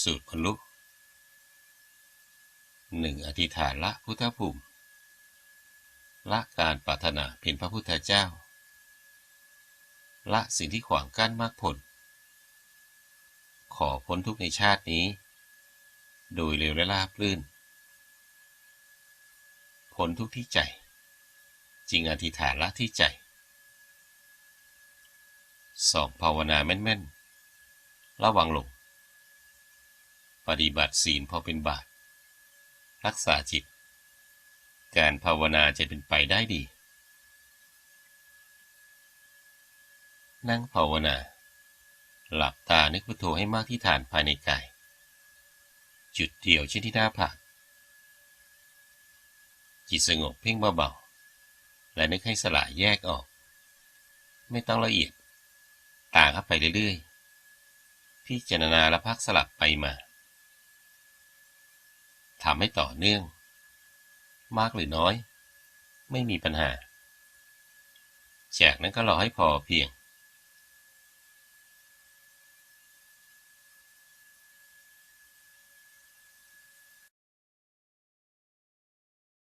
สูตรบรรลุหนึ่งอธิษฐานละพุทธภูมิ ละการปรารถนาเป็นพระพุทธเจ้า ละสิ่งที่ขวางกั้นมรรคผล ขอพ้นทุกในชาตินี้ โดยเร็วและราบรื่น พ้นทุกที่ใจ จริงอธิษฐานละที่ใจสองภาวนาแม่น ๆ ระวังหลง ปฏิบัติศีลพอเป็นบาตรรักษาจิต การภาวนาจะเป็นไปได้ดี นั่งภาวนา หลับตานึกพุทโธให้มากที่ฐานภายในกาย จุดเดียวเช่นที่หน้าผากจิตสงบเพ่งเบาๆ และนึกให้สลายแยกออก ไม่ต้องละเอียด ตาเข้าไปเรื่อยๆ พิจารณาและพักสลับไปมา ทำให้ต่อเนื่อง มากหรือน้อย ไม่มีปัญหา จากนั้นก็รอให้พอเพียง